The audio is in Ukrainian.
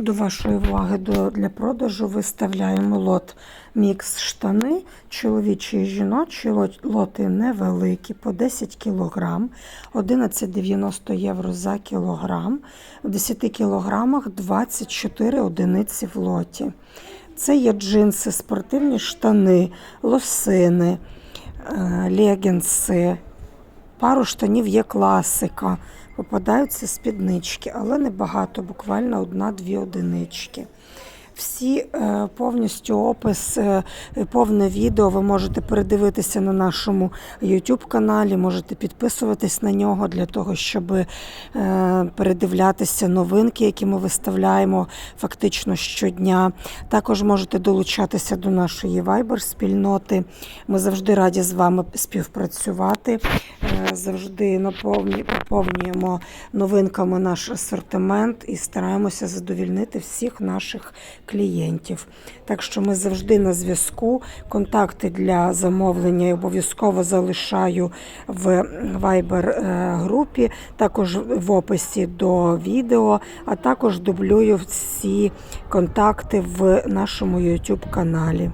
До вашої уваги для продажу виставляємо лот мікс штани, чоловічі і жіночі, лот- лоти невеликі, по 10 кг, 11,90 євро за кілограм. В 10 кілограмах 24 одиниці в лоті. Це є джинси, спортивні штани, лосини, е, легінси. Пару штанів є класика. Попадаються спіднички, але небагато, буквально одна-дві одинички. Всі е, повністю опис, е, повне відео ви можете передивитися на нашому YouTube каналі, можете підписуватись на нього для того, щоб е, передивлятися новинки, які ми виставляємо фактично щодня. Також можете долучатися до нашої Viber спільноти. Ми завжди раді з вами співпрацювати. Завжди поповнюємо новинками наш асортимент і стараємося задовільнити всіх наших клієнтів. Так що ми завжди на зв'язку. Контакти для замовлення я обов'язково залишаю в Viber е, групі, також в описі до відео, а також дублюю всі контакти в нашому YouTube каналі.